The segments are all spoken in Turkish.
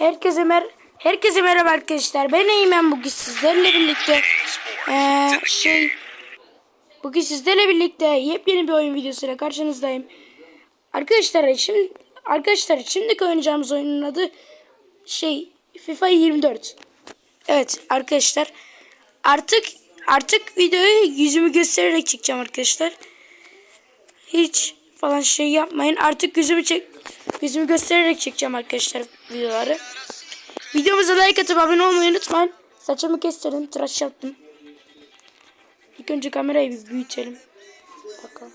Herkese mer Herkese merhaba arkadaşlar. Ben Eymen bugün sizlerle birlikte eee, şey bugün sizlerle birlikte yepyeni bir oyun videosuyla karşınızdayım. Arkadaşlar şimdi arkadaşlar şimdiki oynayacağımız oyunun adı şey FIFA 24. Evet arkadaşlar artık artık videoyu yüzümü göstererek çekeceğim arkadaşlar. Hiç falan şey yapmayın. Artık yüzümü çek yüzümü göstererek çekeceğim arkadaşlar videoları. Videomuza like atıp abone olmayı unutmayın. Saçımı kestirdim, tıraş yaptım. İlk önce kamerayı bir büyütelim. Bakalım.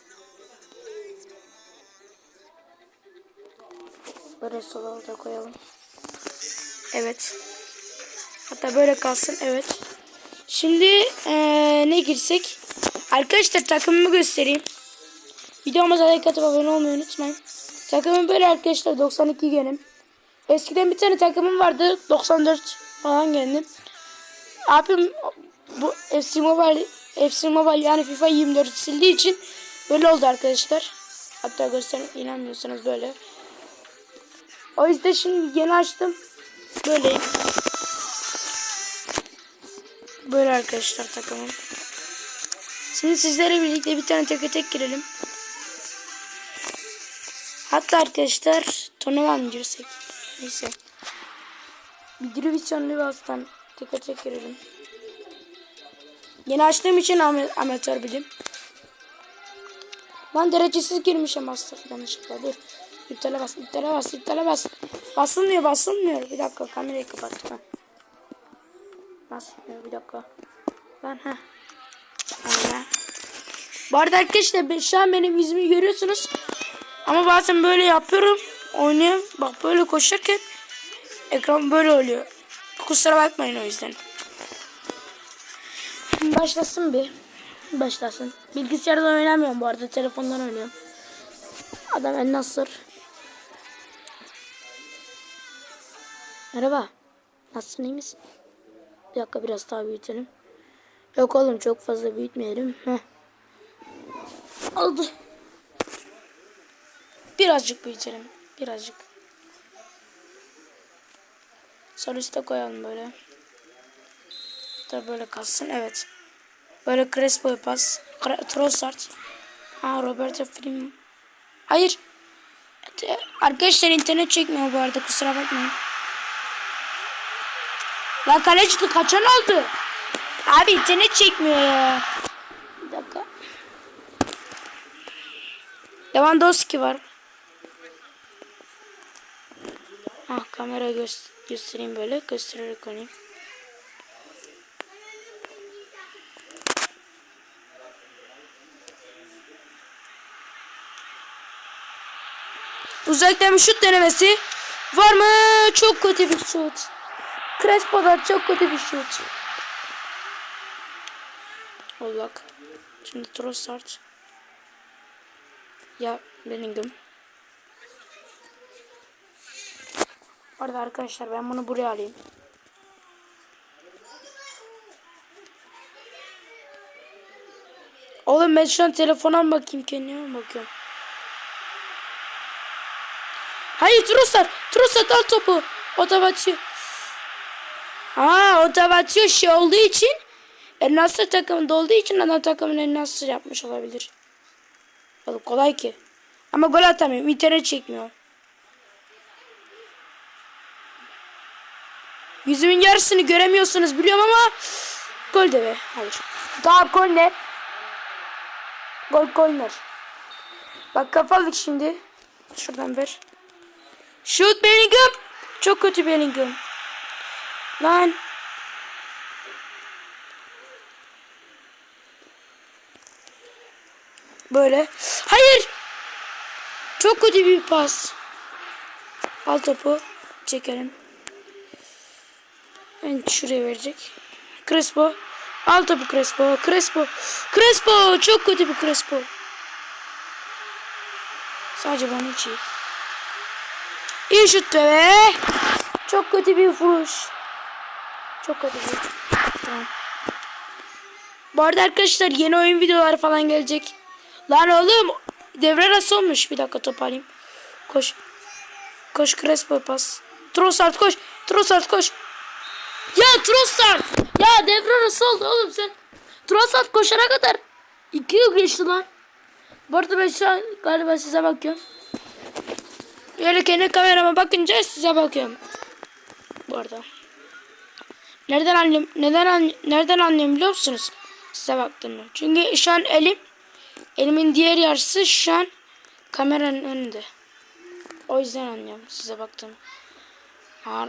Böyle sola da koyalım. Evet. Hatta böyle kalsın. Evet. Şimdi eee, ne girsek? Arkadaşlar takımımı göstereyim. Videomuza like atıp abone olmayı unutmayın. Takımım böyle arkadaşlar 92 genim. Eskiden bir tane takımım vardı 94 falan geldim. Abim bu FC Mobile FC Mobile yani FIFA 24 sildiği için böyle oldu arkadaşlar. Hatta göstereyim inanmıyorsanız böyle. O yüzden şimdi yeni açtım. Böyleyim. Böyle arkadaşlar takımım. Şimdi sizlerle birlikte bir tane tek tek girelim. Hatta arkadaşlar turnuva mı girsek? Neyse. Bir Division Ligas'tan tek tek girelim. Yeni açtığım için am amatör bilim. Lan derecesiz girmişim master yanlışlıkla dur. İptale bas, iptale bas, iptale bas. Basılmıyor, basılmıyor. Bir dakika kamerayı kapattım. ha. Basmıyor bir dakika. Lan ha. Aynen. Bu arada arkadaşlar ben- şu an benim yüzümü görüyorsunuz. Ama bazen böyle yapıyorum. Oynuyorum. Bak böyle koşarken ekran böyle oluyor. Kusura bakmayın o yüzden. Başlasın bir. Başlasın. Bilgisayardan oynamıyorum bu arada. Telefondan oynuyorum. Adam en nasır. Merhaba. Nasılsın iyi misin? Bir dakika biraz daha büyütelim. Yok oğlum çok fazla büyütmeyelim. Heh. Oldu. Birazcık büyütelim. Birazcık. Sol üstte koyalım böyle. Da böyle kalsın. Evet. Böyle Crespo pas. Trossard. Ha Roberto Firmino. Hayır. Evet, Arkadaşlar internet çekmiyor bu arada kusura bakmayın. Lan kaleci kaçan oldu. Abi internet çekmiyor ya. Bir dakika. Lewandowski var. Ah kamera gö göstereyim böyle göstererek oynayayım. Uzaktan bir şut denemesi. Var mı? Çok kötü bir şut. Crespo'dan çok kötü bir şut. Ollak. Şimdi Trossard. Ya Bellingham. Orada arkadaşlar ben bunu buraya alayım. Oğlum ben şu an telefona mı bakayım kendime mi bakıyorum? Hayır Trossard. Trossard al topu. O da batıyor. Aa o da batıyor şey olduğu için El Nasır takımında olduğu için adam takımın El Nasır yapmış olabilir. Oğlum kolay ki. Ama gol atamıyorum. İnternet çekmiyor. Yüzümün yarısını göremiyorsunuz biliyorum ama gol de be. Hayır. Daha korner. Gol korner. Bak kafalık şimdi. Şuradan ver. Şut Bellingham. Çok kötü Bellingham. Lan. Böyle. Hayır. Çok kötü bir pas. Al topu. Çekelim. Ben şuraya verecek. Crespo. Al topu Crespo. Crespo. Crespo. Çok kötü bir Crespo. Sadece bana hiç iyi. İyi şut be. Çok kötü bir vuruş. Çok kötü bir Tamam. Bu arada arkadaşlar yeni oyun videoları falan gelecek. Lan oğlum devre arası olmuş. Bir dakika toparlayayım. Koş. Koş Crespo pas. Trossard koş. Trossard koş. Ya Trossard. Ya devre arası oldu oğlum sen. Trossard koşana kadar. iki yıl geçti lan. Bu arada ben şu an galiba size bakıyorum. Böyle kendi kamerama bakınca size bakıyorum. Bu arada. Nereden anlıyorum? Neden an nereden anlıyorum biliyor musunuz? Size baktığımda. Çünkü şu an elim elimin diğer yarısı şu an kameranın önünde. O yüzden anlıyorum size baktım.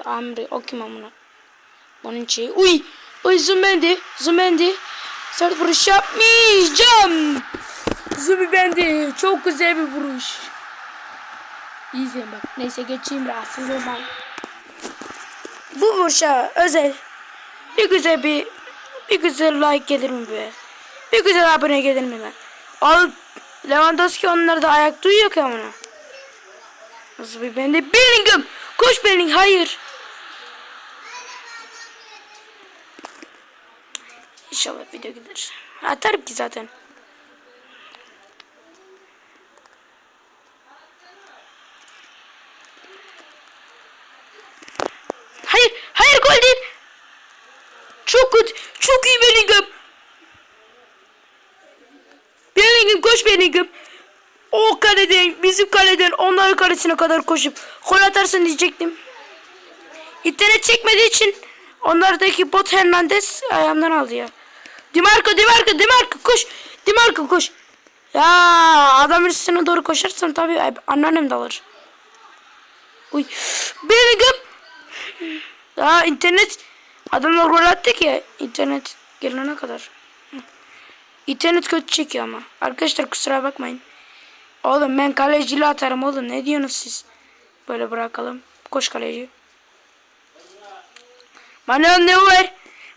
Amri o kim? Bunun şeyi. Uy! Uy Zumbendi. Zumbendi. Sert vuruş yapmayacağım. Zumbendi. Çok güzel bir vuruş. İzleyin bak. Neyse geçeyim rahatsız olmayın. Bu vuruşa özel bir güzel bir bir güzel like gelir mi be? Bir güzel abone gelir mi lan? Al Lewandowski onları da ayak duyuyor ki amına. Nasıl bir Bellingham. Koş Bellingham. Hayır. İnşallah video gider. Atarım ki zaten. Hayır, hayır gol değil. Çok kötü, çok iyi Bellingham. Bellingham koş Bellingham. O kaleden, bizim kaleden onların kalesine kadar koşup gol atarsın diyecektim. İnternet çekmediği için onlardaki bot Hernandez ayağımdan aldı ya. Dimarco, Dimarco, Dimarco koş. Dimarco koş. Ya adamın üstüne doğru koşarsan tabii anneannem de alır. Uy. Bellingham. Ya internet adamlar gol attı ki internet gelene kadar. İnternet kötü çekiyor ama. Arkadaşlar kusura bakmayın. Oğlum ben kalecili atarım oğlum. Ne diyorsunuz siz? Böyle bırakalım. Koş kaleci. Bana ne var?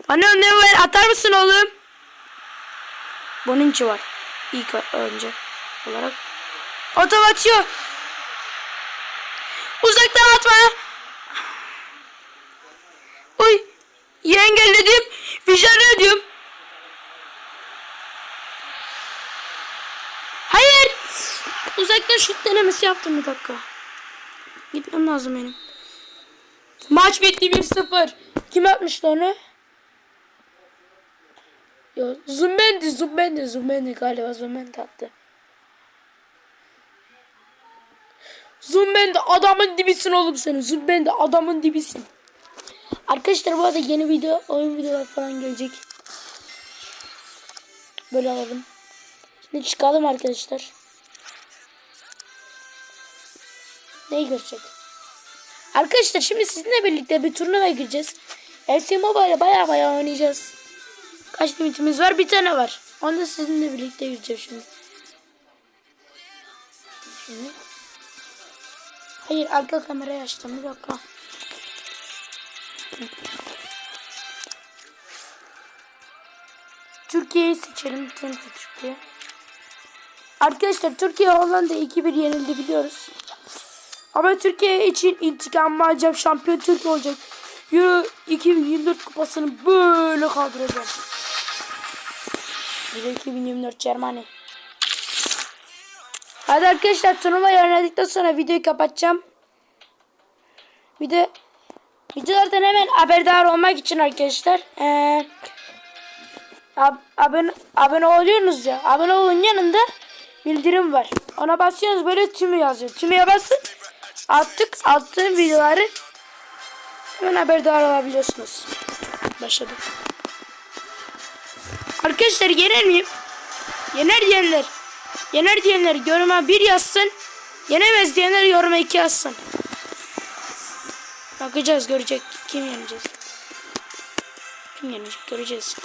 Bana ne var? Atar mısın oğlum? Bunun içi var. İlk önce olarak. Otom atıyor. Uzaktan atma. Uy. Yengelledim. Vicdanı ediyorum. Hayır. Uzaktan şut denemesi yaptım bir dakika. Gitmem lazım benim. Maç bitti 1-0. Kim atmıştı onu? Yo, Zumbendi, Zumbendi, galiba Zumbendi attı. Zumbendi adamın dibisin oğlum senin. Zumbendi adamın dibisin. Arkadaşlar bu arada yeni video, oyun videolar falan gelecek. Böyle alalım. Şimdi çıkalım arkadaşlar. Neyi görecek? Arkadaşlar şimdi sizinle birlikte bir turnuva gireceğiz. FC Mobile'e baya baya oynayacağız. Kaç limitimiz var? Bir tane var. Onu da sizinle birlikte gireceğim şimdi. Şimdi. Hayır arka kamerayı açtım. Bir dakika. Türkiye'yi seçelim. Türkiye. Arkadaşlar Türkiye Hollanda 2-1 yenildi biliyoruz. Ama Türkiye için intikam alacağım. Şampiyon Türkiye olacak. Euro 2024 kupasını böyle kaldıracağım. De 2024 Germany. Hadi arkadaşlar turnuvayı oynadıktan sonra videoyu kapatacağım. Bir de videolardan hemen haberdar olmak için arkadaşlar ee, ab abone, abone oluyorsunuz ya. Abone olun yanında bildirim var. Ona basıyorsunuz böyle tümü yazıyor. Tümüye basın. Attık attığım videoları hemen haberdar olabiliyorsunuz. Başladık. Arkadaşlar yener miyim? Yener diyenler. Yener diyenler yoruma bir yazsın. Yenemez diyenler yoruma iki yazsın. Bakacağız görecek. Kim yenecek? Kim yenecek göreceğiz.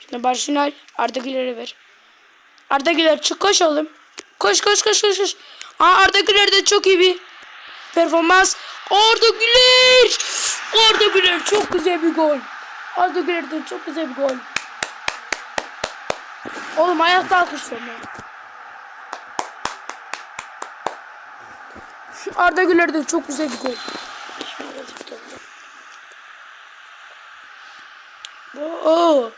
Şimdi Barşinal Arda Güler'e ver. Arda Güler çık koş oğlum. Koş koş koş koş. koş. Aa, Arda Güler de çok iyi bir performans. Arda Güler. Arda Güler çok güzel bir gol. Arda Güler'den çok güzel bir gol. Oğlum ayakta alkışlıyorum ya. Arda Güler'den çok güzel bir gol. Oo.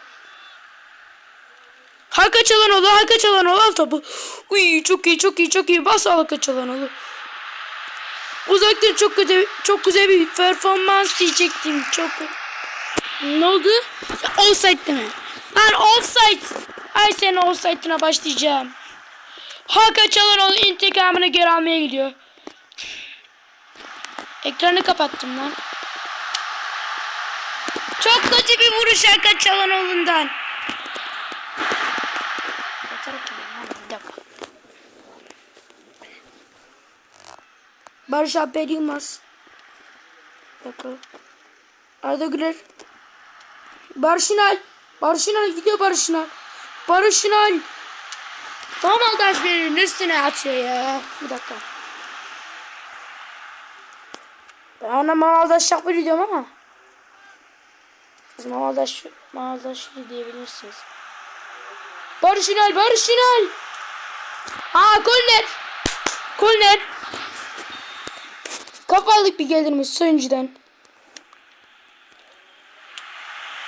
Halka çalan oğlu, halka çalan oğlu al topu. Uy çok iyi, çok iyi, çok iyi. Bas halka çalan oğlu. Uzaktan çok kötü çok güzel bir performans diyecektim. Çok ne oldu? Offside mi? Lan offside. Ay senin offside'ına başlayacağım. Hakan Çalhanoğlu intikamını geri almaya gidiyor. Ekranı kapattım lan. Çok kötü bir vuruş Hakan dakika. Barış Alper Yılmaz. Dakika. Arda Güler. Barış İnal. Barış İnal gidiyor Barış İnal. Barış İnal. Tam Aldaş birinin üstüne atıyor ya. Bir dakika. Ben ona Mamaldaş Şakbiri diyorum ama. Siz Mamaldaş, Mamaldaş diyebilirsiniz. Barış İnal, Barış İnal. Ha korner. Korner. Kafalık bir gelirmiş soyuncudan.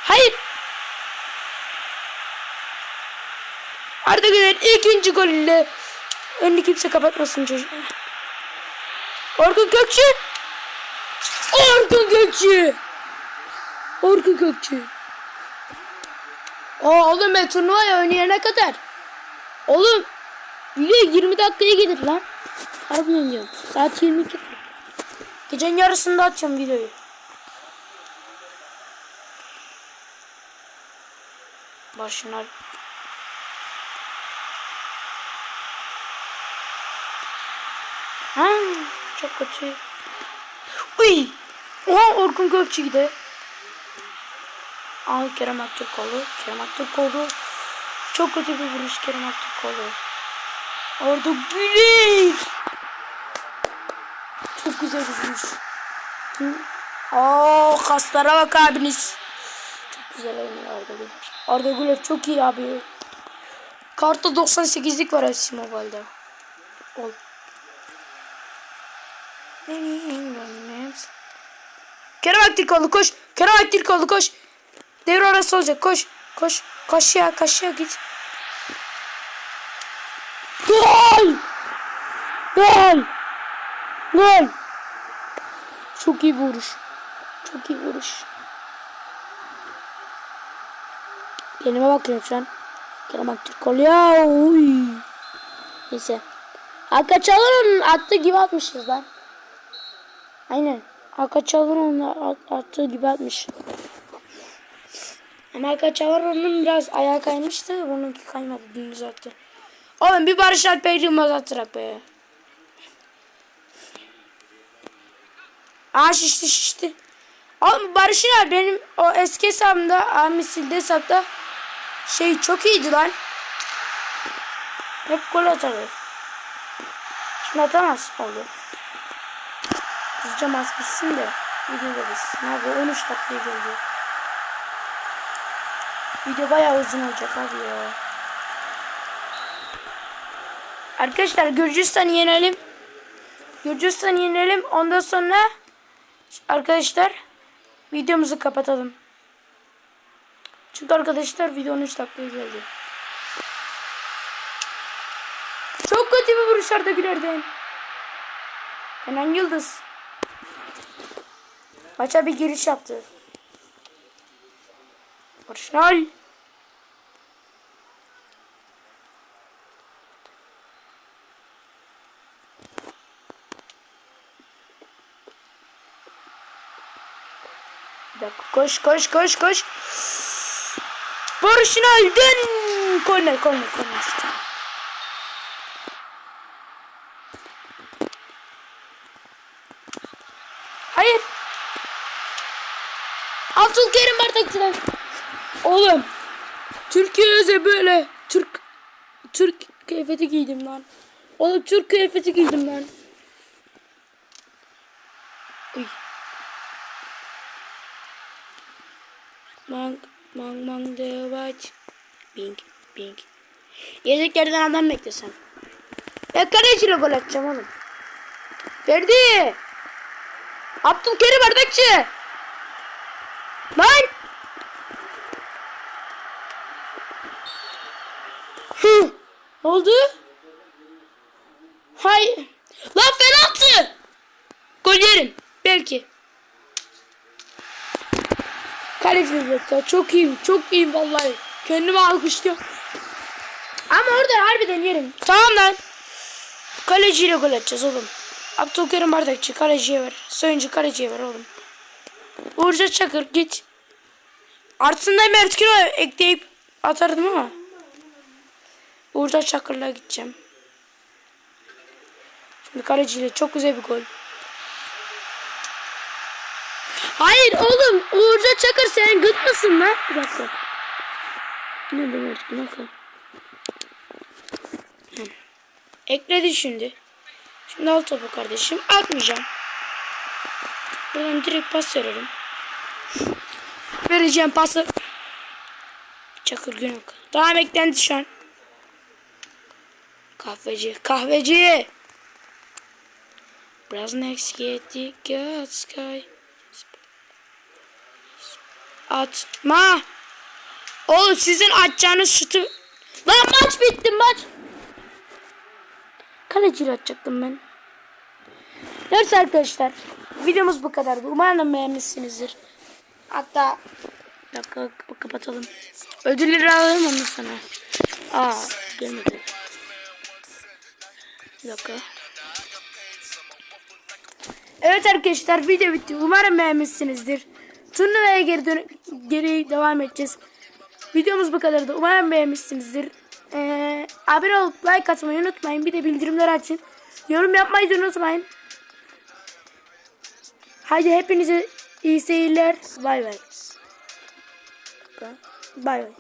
Hayır. Arda Güler ikinci golüyle önünü kimse kapatmasın çocuğu. Orkun Gökçe. Orkun Gökçe. Orkun Gökçe. Aa oğlum ben turnuvaya oynayana kadar. Oğlum video 20 dakikaya gelir lan. Harbi oynuyorum. Saat 22. Gecenin yarısında açıyorum videoyu. Başına. Ha, çok kötü. Uy! Oha Orkun Gökçe gide. Ay Kerem Aktürkoğlu. Kerem Aktürkoğlu. Çok kötü bir vuruş Kerem Aktürkoğlu. Orada Güler. Çok güzel bir vuruş. Aa kaslara bak abiniz. Çok güzel oynuyor Arda Güler. Arda Güler çok iyi abi. Kartta 98'lik var FC Mobile'da. Ol. Kerem Aktürkoğlu koş. Kerem Aktürkoğlu koş. Devre arası olacak koş. Koş. Koş ya koş ya git. Gol! Gol! Gol! Çok iyi vuruş. Çok iyi vuruş. Elime bakıyorum şu an. Kerem Aktürkoğlu ya. Uy. Neyse. Çalhanoğlu'nun attığı gibi atmışız lan. Aynen. Hakan Çalhanoğlu'nun attığı gibi atmış. Ama Hakan Çalhanoğlu'nun biraz ayağı kaymıştı. Bununki kaymadı. Dümdüz attı. Oğlum bir Barış Alper Yılmaz attırak be. Aa şişti şişti. Oğlum Barış Alper benim o eski hesabımda Amisil'de hesapta şey çok iyiydi lan. Hep gol atardı. Şimdi atamaz oldu. Hızlıca az bitsin de. Videoda bitsin. Abi 13 dakikaya geldi. Video bayağı uzun olacak abi ya. Arkadaşlar Gürcistan yenelim. Gürcistan yenelim. Ondan sonra arkadaşlar videomuzu kapatalım. Çünkü arkadaşlar video 13 dakikaya geldi. Çok kötü bir vuruş Arda Güler'den. Hemen Yıldız. Maça bir giriş yaptı. Dakika koş koş koş koş. Barışnal dön. Korner korner korner. Hayır. Abdülkerim bardakçılar. Oğlum. Türkiye öze böyle. Türk Türk kıyafeti giydim lan. Oğlum Türk kıyafeti giydim ben. Uy. Mang mang mang devaç. Bing bing. Yedek yerden adam beklesem. Ya kaleciyle gol atacağım oğlum. Ferdi. Abdülkerim bardakçı. Lan. Hı. Oldu? Hay. Lan penaltı. Gol yerim. Belki. Kaleci Bekta. Çok iyiyim. Çok iyiyim vallahi. Kendimi alkışlıyorum. Ama orada harbiden yerim. Tamam lan. Kaleciyle gol atacağız oğlum. Abdülkerim Bardakçı kaleciye ver. Soyuncu kaleciye ver oğlum. Uğurcan Çakır git. Artısında Mert Kilo ekleyip atardım ama. Uğurcan Çakır'la gideceğim. Şimdi kaleciyle çok güzel bir gol. Hayır oğlum Uğurcan Çakır sen gıt mısın lan? Bir dakika. Ne demek bir dakika. Ekledi şimdi. Şimdi al topu kardeşim. Atmayacağım. Buradan direkt pas verelim. Vereceğim pası. Çakır Günok. Daha beklendi şu an. Kahveci. Kahveci. Biraz next get the good sky. Atma. Oğlum sizin atacağınız şutu. Lan maç bitti maç. Kaleciyle atacaktım ben. Neyse arkadaşlar. Videomuz bu kadardı. Umarım beğenmişsinizdir. Hatta bir dakika kapatalım. Ödülleri alalım ondan sonra. Aa gelmedi. Bir dakika. Evet arkadaşlar video bitti. Umarım beğenmişsinizdir. Turnuvaya geri, dön geri devam edeceğiz. Videomuz bu kadardı. Umarım beğenmişsinizdir. Ee, abone olup like atmayı unutmayın. Bir de bildirimleri açın. Yorum yapmayı da unutmayın. Haydi hepinize iyi seyirler. Bay bay. Bay bay.